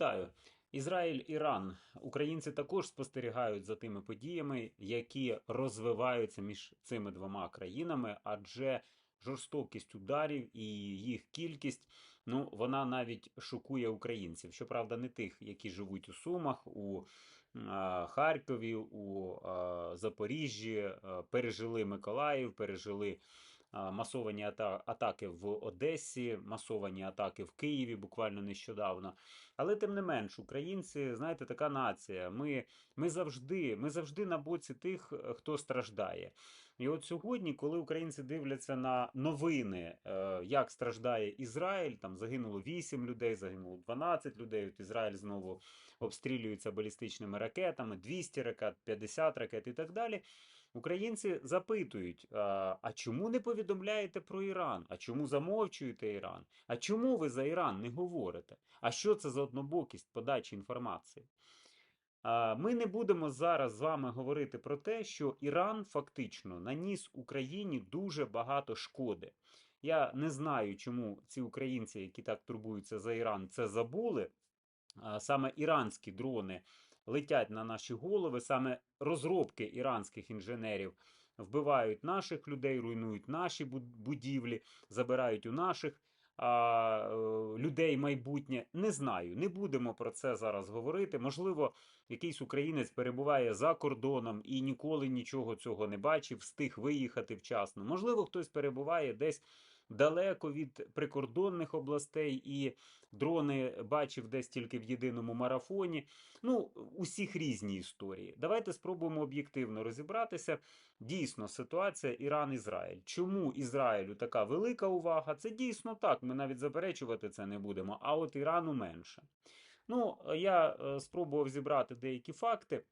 Вітаю! Ізраїль, Іран. Українці також спостерігають за тими подіями, які розвиваються між цими двома країнами, адже жорстокість ударів і їх кількість, ну вона навіть шокує українців. Щоправда, не тих, які живуть у Сумах, у Харкові, у Запоріжжі, пережили Миколаїв, пережили масовані атаки в Одесі, масовані атаки в Києві буквально нещодавно. Але тим не менш, українці, знаєте, така нація. Ми, ми завжди, ми завжди на боці тих, е, хто страждає. І от сьогодні, коли українці дивляться на новини, е, як страждає Ізраїль, там загинуло 8 людей, загинуло 12 людей. От Ізраїль знову обстрілюється балістичними ракетами, 200 ракет, 50 ракет і так далі. Українці запитують: а, чому не повідомляєте про Іран? А чому замовчуєте Іран? А чому ви за Іран не говорите? А що це за однобокість подачі інформації? Ми не будемо зараз з вами говорити про те, що Іран фактично наніс Україні дуже багато шкоди. Я не знаю, чому ці українці, які так турбуються за Іран, це забули. Саме іранські дрони летять на наші голови, саме розробки іранських інженерів вбивають наших людей, руйнують наші буд- будівлі, забирають у наших а, е, людей майбутнє. Не знаю, не будемо про це зараз говорити. Можливо, якийсь українець перебуває за кордоном і ніколи нічого цього не бачив, встиг виїхати вчасно. Можливо, хтось перебуває десь далеко від прикордонних областей і дрони бачив десь тільки в єдиному марафоні. Ну, усіх різні історії. Давайте спробуємо об'єктивно розібратися. Дійсно, ситуація Іран-Ізраїль. Чому Ізраїлю така велика увага? Це дійсно так. Ми навіть заперечувати це не будемо. А от Ірану менше. Ну, я е, спробував зібрати деякі факти,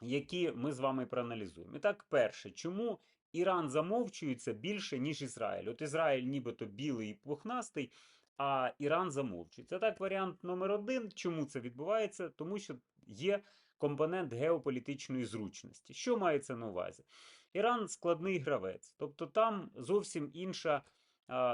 які ми з вами проаналізуємо. І так, перше, чому Іран замовчується більше, ніж Ізраїль? От Ізраїль нібито білий і пухнастий, а Іран замовчується. Так, варіант номер один. Чому це відбувається? Тому що є компонент геополітичної зручності. Що мається на увазі? Іран складний гравець, тобто там зовсім інша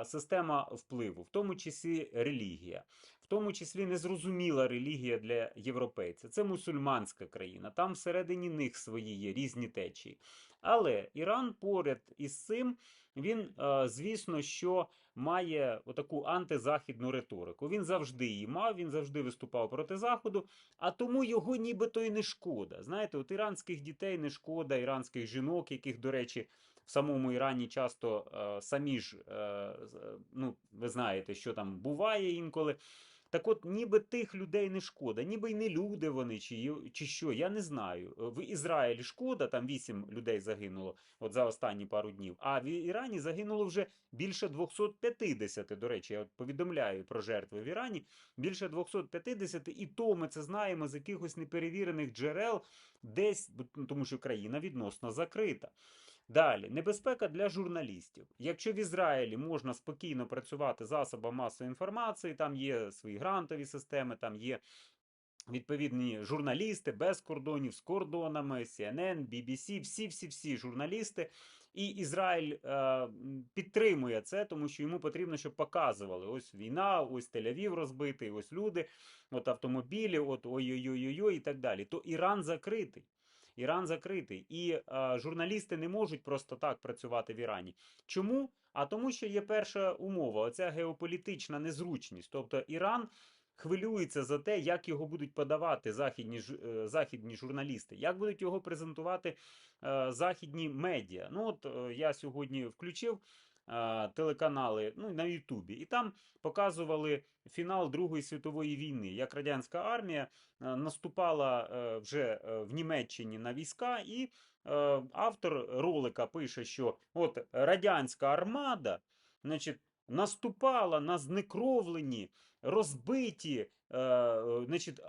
система впливу, в тому числі релігія, в тому числі незрозуміла релігія для європейця. Це мусульманська країна, там всередині них свої є різні течії. Але Іран поряд із цим, він, е, звісно, що має отаку антизахідну риторику. Він завжди її мав, він завжди виступав проти Заходу, а тому його нібито і не шкода. Знаєте, от іранських дітей не шкода, іранських жінок, яких, до речі, в самому Ірані часто е, самі ж, е, е, ну, ви знаєте, що там буває інколи. Так от, ніби тих людей не шкода, ніби й не люди вони, чи, чи що, я не знаю. В Ізраїлі шкода, там 8 людей загинуло от за останні пару днів, а в Ірані загинуло вже більше 250, до речі, я от повідомляю про жертви в Ірані, більше 250, і то ми це знаємо з якихось неперевірених джерел, десь, ну, тому що країна відносно закрита. Далі, небезпека для журналістів. Якщо в Ізраїлі можна спокійно працювати засобами масової інформації, там є свої грантові системи, там є відповідні журналісти без кордонів, з кордонами, CNN, BBC, всі-всі-всі журналісти. І Ізраїль е, підтримує це, тому що йому потрібно, щоб показували: ось війна, ось Тель-Авів розбитий, ось люди, от автомобілі, от ой-ой-ой-ой і так далі. То Іран закритий. Іран закритий, і е, журналісти не можуть просто так працювати в Ірані. Чому? А тому, що є перша умова: оця геополітична незручність. Тобто Іран хвилюється за те, як його будуть подавати західні, е, західні журналісти, як будуть його презентувати е, західні медіа. Ну, от е, я сьогодні включив. Телеканали ну, на Ютубі, і там показували фінал Другої світової війни, як радянська армія е, наступала е, вже е, в Німеччині на війська, і автор ролика пише, що от радянська армада, значить, наступала на знекровлені, розбиті, значить,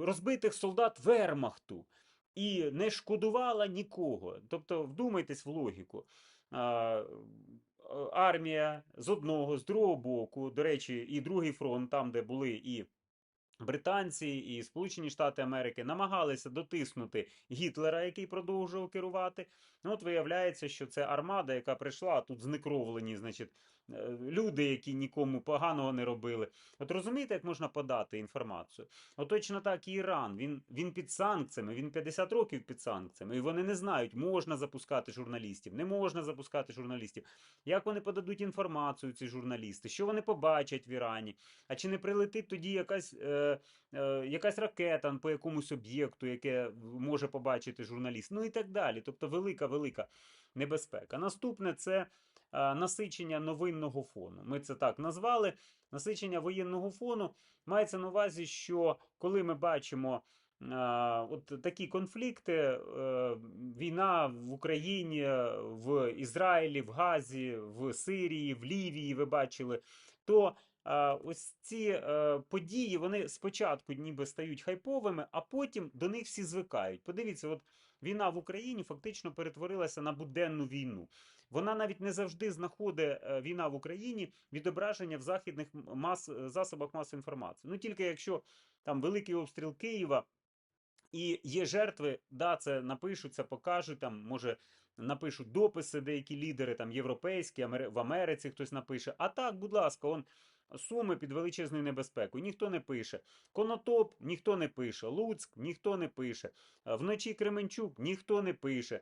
розбитих солдат Вермахту. І не шкодувала нікого. Тобто, вдумайтесь в логіку. Е, Армія з одного, з другого боку, до речі, і другий фронт, там, де були і британці, і Сполучені Штати Америки, намагалися дотиснути Гітлера, який продовжував керувати. Ну, от виявляється, що це армада, яка прийшла, тут знекровлені, значить, е, люди, які нікому поганого не робили. От розумієте, як можна подати інформацію? От точно так і Іран. Він, він під санкціями, він 50 років під санкціями, і вони не знають, можна запускати журналістів, не можна запускати журналістів. Як вони подадуть інформацію, ці журналісти, що вони побачать в Ірані? А чи не прилетить тоді якась, е, якась ракета по якомусь об'єкту, яке може побачити журналіст? Ну і так далі. Тобто велика, велика небезпека. Наступне це е, насичення новинного фону. Ми це так назвали. Насичення воєнного фону мається на увазі, що коли ми бачимо. е, От такі конфлікти, е, війна в Україні, в Ізраїлі, в Газі, в Сирії, в Лівії, ви бачили, то е, ось ці е, події вони спочатку ніби стають хайповими, а потім до них всі звикають. Подивіться, от війна в Україні фактично перетворилася на буденну війну. Вона навіть не завжди знаходить е, війна в Україні відображення в західних мас, засобах масової інформації. Ну тільки якщо там великий обстріл Києва. І є жертви, да, це напишуться, покажуть там, може напишуть дописи деякі лідери, там європейські, в Америці хтось напише. А так, будь ласка, он Суми під величезною небезпекою, ніхто не пише. Конотоп ніхто не пише. Луцьк ніхто не пише. Е, Вночі Кременчук ніхто не пише.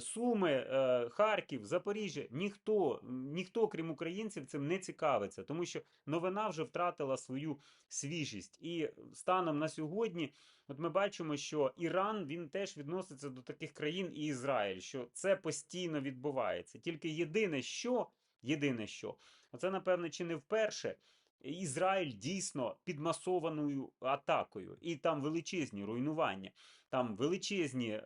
Суми, е, Харків, Запоріжжя ніхто, ніхто, крім українців, цим не цікавиться, тому що новина вже втратила свою свіжість. І станом на сьогодні, от ми бачимо, що Іран він теж відноситься до таких країн і Ізраїль, що це постійно відбувається. Тільки єдине, що єдине, що оце, напевне, чи не вперше. Ізраїль дійсно під масованою атакою, і там величезні руйнування, там величезні, е,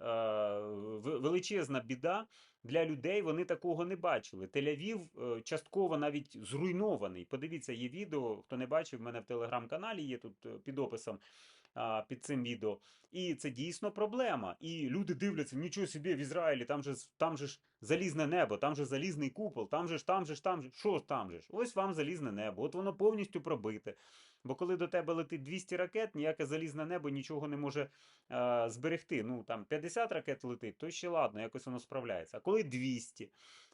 величезна біда для людей. Вони такого не бачили. Тель-Авів е, частково навіть зруйнований. Подивіться, є відео. Хто не бачив, в мене в телеграм-каналі є тут е, під описом. А, Під цим відео, і це дійсно проблема. І люди дивляться, нічого собі в Ізраїлі, там же, там же ж залізне небо, там же залізний купол, там же ж, там же ж, там же. ж. Що там же ж? Ось вам залізне небо. От воно повністю пробите. Бо коли до тебе летить 200 ракет, ніяке залізне небо нічого не може е, зберегти. Ну там 50 ракет летить, то ще ладно, якось воно справляється. А коли 200?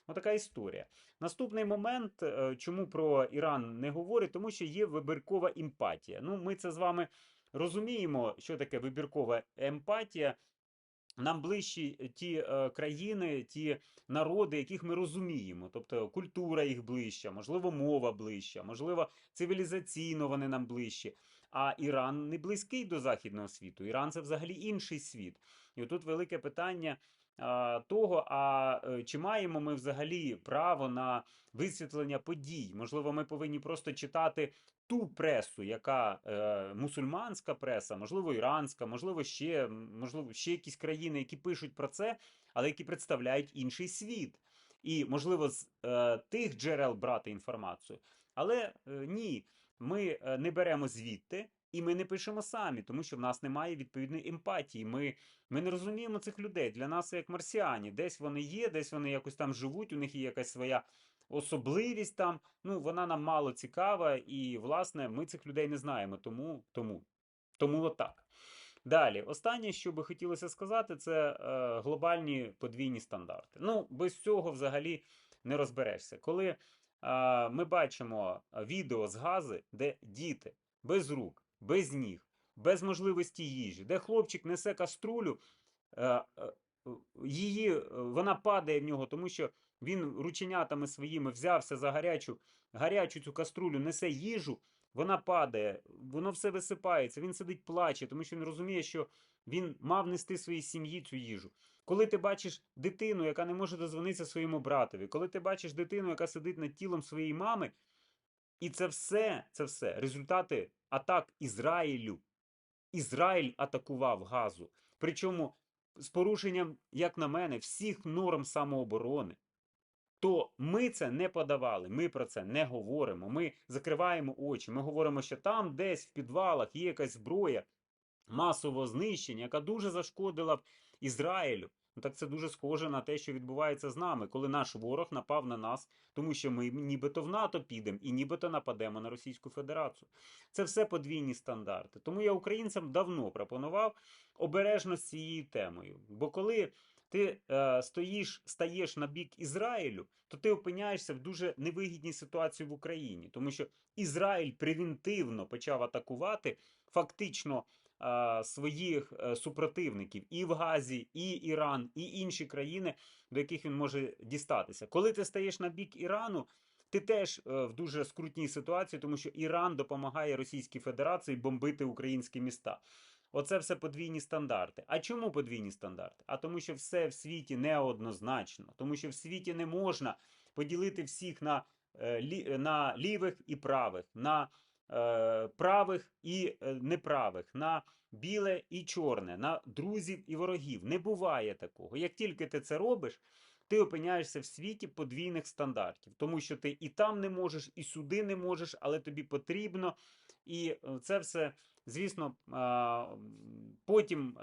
Отака історія. Наступний момент, е, чому про Іран не говорять, тому що є вибіркова емпатія. Ну, ми це з вами розуміємо, що таке вибіркова емпатія. Нам ближчі ті е, країни, ті народи, яких ми розуміємо. Тобто культура їх ближча, можливо, мова ближча, можливо, цивілізаційно вони нам ближчі. А Іран не близький до західного світу. Іран це взагалі інший світ. І отут велике питання того: а е, чи маємо ми взагалі право на висвітлення подій? Можливо, ми повинні просто читати ту пресу, яка е, мусульманська преса, можливо, іранська, можливо, ще, можливо, ще якісь країни, які пишуть про це, але які представляють інший світ. І, можливо, з е, тих джерел брати інформацію. Але е, ні, ми е, не беремо звідти. І ми не пишемо самі, тому що в нас немає відповідної емпатії. Ми, ми не розуміємо цих людей. Для нас це як марсіані. Десь вони є, десь вони якось там живуть, у них є якась своя особливість там. Ну, вона нам мало цікава, і, власне, ми цих людей не знаємо. Тому, тому, тому отак. Далі, останнє, що би хотілося сказати, це е, глобальні подвійні стандарти. Ну, без цього взагалі не розберешся. Коли е, ми бачимо відео з гази, де діти без рук, без ніг, без можливості їжі, де хлопчик несе каструлю, е, е, її, е, вона падає в нього, тому що він рученятами своїми взявся за гарячу, гарячу цю каструлю, несе їжу, вона падає, воно все висипається, він сидить плаче, тому що він розуміє, що він мав нести своїй сім'ї цю їжу. Коли ти бачиш дитину, яка не може дозвонитися своєму братові, коли ти бачиш дитину, яка сидить над тілом своєї мами, і це все, це все результати атак Ізраїлю. Ізраїль атакував газу. Причому з порушенням, як на мене, всіх норм самооборони. То ми це не подавали, ми про це не говоримо. Ми закриваємо очі. Ми говоримо, що там десь в підвалах є якась зброя масового знищення, яка дуже зашкодила б Ізраїлю. Ну так це дуже схоже на те, що відбувається з нами, коли наш ворог напав на нас, тому що ми нібито в НАТО підемо і нібито нападемо на Російську Федерацію. Це все подвійні стандарти. Тому я українцям давно пропонував обережно з цією темою. Бо коли ти е, стоїш, стаєш на бік Ізраїлю, то ти опиняєшся в дуже невигідній ситуації в Україні, тому що Ізраїль превентивно почав атакувати фактично своїх е, супротивників і в Газі, і Іран, і інші країни, до яких він може дістатися. Коли ти стаєш на бік Ірану, ти теж е, в дуже скрутній ситуації, тому що Іран допомагає Російській Федерації бомбити українські міста. Оце все подвійні стандарти. А чому подвійні стандарти? А тому, що все в світі неоднозначно, тому що в світі не можна поділити всіх на, е, на лівих і правих, на правих і е, неправих, на біле і чорне, на друзів і ворогів. Не буває такого. Як тільки ти це робиш, ти опиняєшся в світі подвійних стандартів, тому що ти і там не можеш, і сюди не можеш, але тобі потрібно. І е, це все, звісно, потім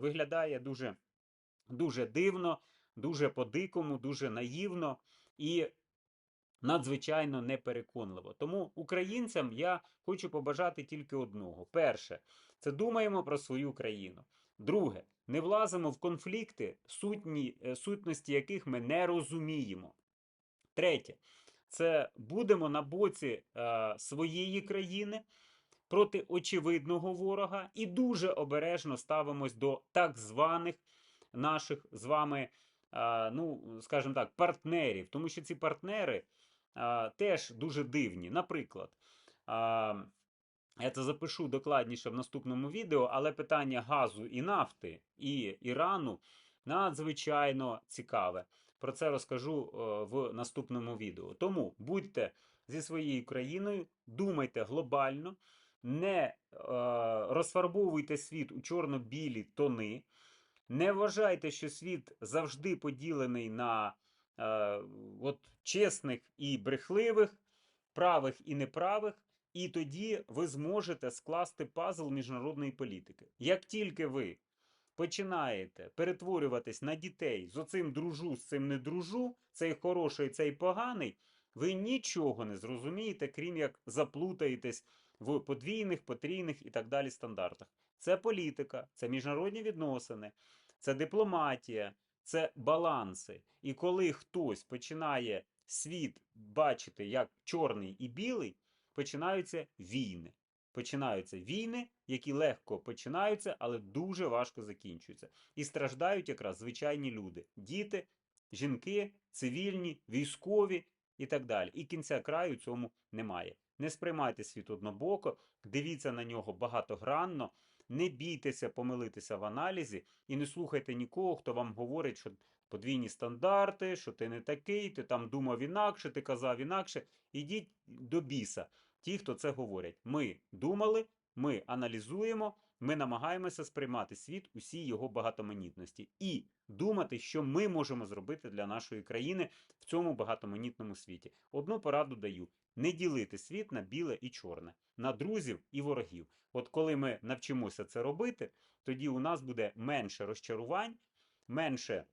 виглядає дуже, дуже дивно, дуже по-дикому, дуже наївно і надзвичайно непереконливо. Тому українцям я хочу побажати тільки одного: перше, це думаємо про свою країну. Друге, не влазимо в конфлікти, сутні, е, сутності яких ми не розуміємо. Третє, це будемо на боці е, своєї країни проти очевидного ворога і дуже обережно ставимось до так званих наших з вами, е, ну, скажімо так, партнерів. Тому що ці партнери теж дуже дивні. Наприклад, я це запишу докладніше в наступному відео, але питання газу і нафти і Ірану надзвичайно цікаве. Про це розкажу е, в наступному відео. Тому будьте зі своєю країною, думайте глобально, не е, розфарбовуйте світ у чорно-білі тони. Не вважайте, що світ завжди поділений на от, чесних і брехливих, правих і неправих. І тоді ви зможете скласти пазл міжнародної політики. Як тільки ви починаєте перетворюватись на дітей з оцим дружу, з цим не дружу, цей хороший, цей поганий, ви нічого не зрозумієте, крім як заплутаєтесь в подвійних, потрійних і так далі стандартах. Це політика, це міжнародні відносини, це дипломатія, це баланси. І коли хтось починає світ бачити як чорний і білий, починаються війни. Починаються війни, які легко починаються, але дуже важко закінчуються. І страждають якраз звичайні люди: діти, жінки, цивільні, військові і так далі. І кінця краю цьому немає. Не сприймайте світ однобоко, дивіться на нього багатогранно, не бійтеся помилитися в аналізі і не слухайте нікого, хто вам говорить, що подвійні стандарти, що ти не такий, ти там думав інакше, ти казав інакше. Ідіть до біса. Ті, хто це говорять. Ми думали, ми аналізуємо, ми намагаємося сприймати світ усій його багатоманітності і думати, що ми можемо зробити для нашої країни в цьому багатоманітному світі. Одну пораду даю: не ділити світ на біле і чорне, на друзів і ворогів. От коли ми навчимося це робити, тоді у нас буде менше розчарувань, менше е,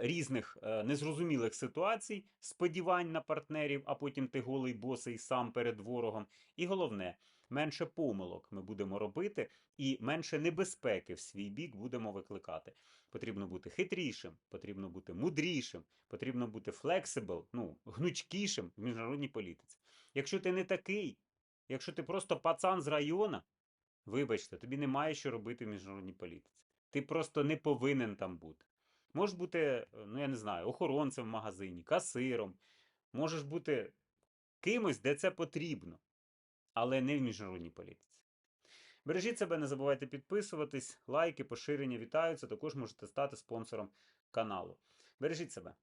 різних е, незрозумілих ситуацій, сподівань на партнерів, а потім ти голий босий сам перед ворогом. І головне, менше помилок ми будемо робити, і менше небезпеки в свій бік будемо викликати. Потрібно бути хитрішим, потрібно бути мудрішим, потрібно бути флексибл, ну, гнучкішим в міжнародній політиці. Якщо ти не такий, якщо ти просто пацан з району, вибачте, тобі немає що робити в міжнародній політиці. Ти просто не повинен там бути. Можеш бути, е, ну я не знаю, охоронцем в магазині, касиром, можеш бути кимось, де це потрібно, але не в міжнародній політиці. Бережіть себе, не забувайте підписуватись, лайки, поширення вітаються. Також можете стати спонсором каналу. Бережіть себе.